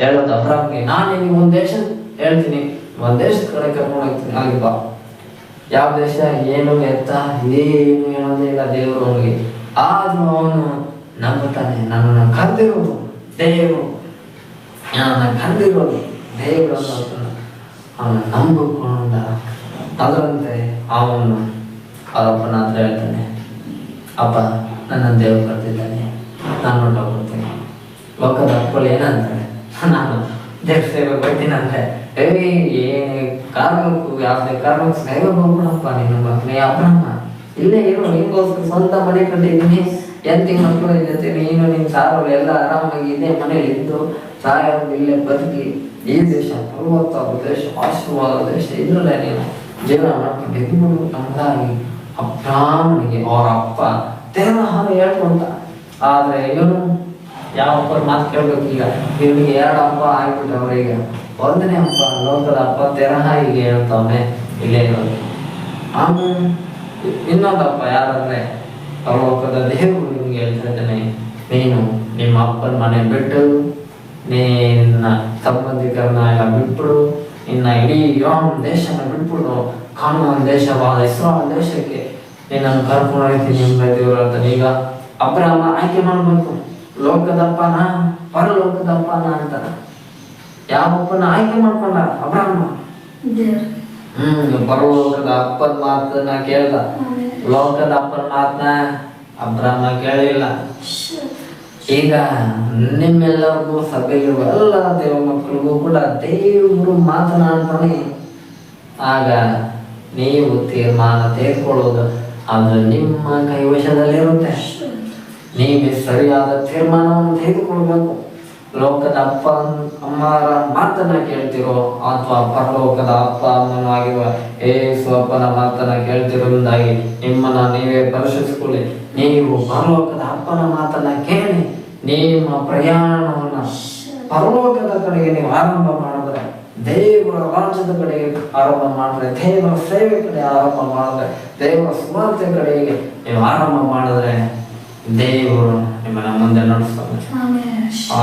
ಹೇಳೋದು ಅಬ್ರಾಮ್ಗೆ ನಾನು ನಿನಗೆ ಒಂದು ದೇಶ ಹೇಳ್ತೀನಿ. ಒಂದು ದೇಶದ ಕಡೆ ಕರ್ಕೊಂಡು ಹೋಗ್ತೀನಿ. ಹಾಗೆ ಬಾ. ಯಾವ ದೇಶ, ಏನು ಎತ್ತ ಏನು ಹೇಳೋದೇ ಇಲ್ಲ ದೇವರು ಅವನಿಗೆ. ಆದ್ರೂ ಅವನು ನಂಬುತ್ತಾನೆ ನನ್ನನ್ನು ಕರೆದಿರೋದು ದೇವರು. ನನ್ನ ಕರೆದಿರೋದು ದೇವರು ಅವನು ನಂಬಿಕೊಂಡ ಅದರಂತೆ ಅವನು ಅದಪ್ಪನ ಹತ್ರ ಹೇಳ್ತಾನೆ, ಅಪ್ಪ ನನ್ನ ದೇವರು ಕರೆದಿದ್ದಾನೆ. ನಾನು ಹೊರಟೋಗ್ಬಿಡ್ತೀನಿ ಲೋಕದ ಅಪ್ಪಳು ಏನಂತಾರೆ? ನಾನು ಬರ್ತೀನಿ ಅಂದ್ರೆ, ಏಯ್ ಏನೇ ಕಾರಣಕ್ಕೂ ಯಾವುದೇ ಕಾರಣಕ್ಕೂ ಸೇವೆ ಹೋಗ್ಬಿಡಪ್ಪ, ನೀನು ಮಗನೇ ಅಬ್ರಹ್ಮ ಇಲ್ಲೇ ಇರು ನಿಂಗೋಸ್ಕರ ಸ್ವಂತ ಮನೆ ಕಟ್ಟಿದ್ದೀನಿ. ಎಂತಿ ಮಕ್ಕಳ ಜೊತೆ ನೀನು ನಿನ್ನ ಸಾರೋರು ಎಲ್ಲ ಆರಾಮಾಗಿ ಇದೇ ಮನೇಲಿ ಇದ್ದು ಸಾಯೋರು ಇಲ್ಲೇ ಬದುಕಿ, ಈ ದೇಶ ಫಲವತ್ತಾದ ದೇಶ, ಆಶೀರ್ವಾದ ದೇಶ ಇದ್ರಲ್ಲೇ ನೀನು ಜೀವನ ಮಾಡ್ಕೊಂಡು ಎದ್ಬಿಡು ನಮ್ದಾಗಿ ಅಪ್ಪ ಅವರ ಅಪ್ಪ ತೆರನ ಹಾಗೆ ಹೇಳ್ಕೊಂತ. ಆದರೆ ಇವನು ಯಾವ ಅಪ್ಪರ ಮಾತು ಕೇಳ್ಬೇಕು ಈಗ? ಇವನಿಗೆ ಎರಡು ಹಬ್ಬ ಆಗ್ಬಿಟ್ಟವ್ರೆ ಈಗ. ಒಂದನೇ ಹಬ್ಬ, ಲೋಕದ ಹಬ್ಬ ತೆರಹ ಈಗ ಹೇಳ್ತಾವನೆ ಇಲ್ಲೇ ಇರೋದು. ಆಮೇಲೆ ಇನ್ನೊಂದು ಹಬ್ಬ, ಯಾರಂದ್ರೆ ಲೋಕದ ದೇವರು ನಿಮ್ಗೆ ಹೇಳ್ತಾ ಇದ್ದಾನೆ ನೀನು ನಿಮ್ಮ ಅಪ್ಪನ ಮನೆ ಬಿಟ್ಟು, ನಿನ್ನ ಸಂಬಂಧಿಕರನ್ನ ಎಲ್ಲ ಬಿಟ್ಬಿಡು, ನಿನ್ನ ಇಡೀ ಯೋನ್ ದೇಶನ ಬಿಟ್ಬಿಡು, ಕಾನೂನು ದೇಶವಾದ ಇಸ್ರಾಲ್ ದೇಶಕ್ಕೆ ನಿನ್ನನ್ನು ಕರ್ಕೊಂಡು ಹೋಗ್ತೀನಿ ಎಂಬ ದೇವರು ಅಂತ ಈಗ ಅಬ್ರಹ್ಮ ಆಯ್ಕೆ ಮಾಡ್ಬೇಕು. ಲೋಕದಪ್ಪನ ಪರಲೋಕದಪ್ಪನ ಅಂತ ಯಾವ ಅಪ್ಪನ ಆಯ್ಕೆ ಮಾಡ್ಕೊಂಡ ಅಬ್ರಾಹ್ಮ? ಹ್ಮ್ ಪರಲೋಕದ ಅಪ್ಪನ ಮಾತನ್ನ ಕೇಳ್ದ ಲೋಕದ ಅಪ್ಪನ ಮಾತನ್ನ ಅಬ್ರಾಹ್ಮ ಕೇಳಿಲ್ಲ. ಈಗ ನಿಮ್ಮೆಲ್ಲರಿಗೂ ಸಭೆಗಿರುವ ಎಲ್ಲ ದೇವ ಮಕ್ಕಳಿಗೂ ಕೂಡ ದೇವರು ಮಾತನಾಡ್ತಾನೆ. ಆಗ ನೀವು ತೀರ್ಮಾನ ತೆಗೆದುಕೊಳ್ಳೋದು ಅದು ನಿಮ್ಮ ಕೈವಶದಲ್ಲಿರುತ್ತೆ. ನೀವೇ ಸರಿಯಾದ ತೀರ್ಮಾನವನ್ನು ತೆಗೆದುಕೊಳ್ಬೇಕು ಲೋಕದ ಅಪ್ಪ ಅಮ್ಮರ ಮಾತನ್ನ ಕೇಳ್ತಿರೋ ಅಥವಾ ಪರಲೋಕದ ಅಪ್ಪ ಅಮ್ಮನಾಗಿರುವ ಏಸು ಅಪ್ಪನ ಮಾತನ್ನ ಕೇಳ್ತಿರೋದಾಗಿ ನಿಮ್ಮನ್ನ ನೀವೇ ಪರಿಶೀಲಿಸಿಕೊಳ್ಳಿ ನೀವು ಪರಲೋಕದ ಅಪ್ಪನ ಮಾತನ್ನ ಕೇಳಿ, ನಿಮ್ಮ ಪ್ರಯಾಣವನ್ನ ಪರಲೋಕದ ಕಡೆಗೆ ನೀವು ಆರಂಭ ಮಾಡಿದ್ರೆ, ದೇವರ ರಾಜ್ಯದ ಕಡೆಗೆ ಆರಂಭ ಮಾಡಿದ್ರೆ, ದೇವರ ಸೇವೆ ಕಡೆ ಆರಂಭ ಮಾಡಿದ್ರೆ, ದೇವರ ಸುವಾರ್ತೆ ಕಡೆಗೆ ನೀವು ಆರಂಭ ಮಾಡಿದ್ರೆ ದೇವರು ನಿಮ್ಮನ್ನ ಮುಂದೆ ನಡೆಸ್ತಾನೆ ಆಮೇಲೆ ಆ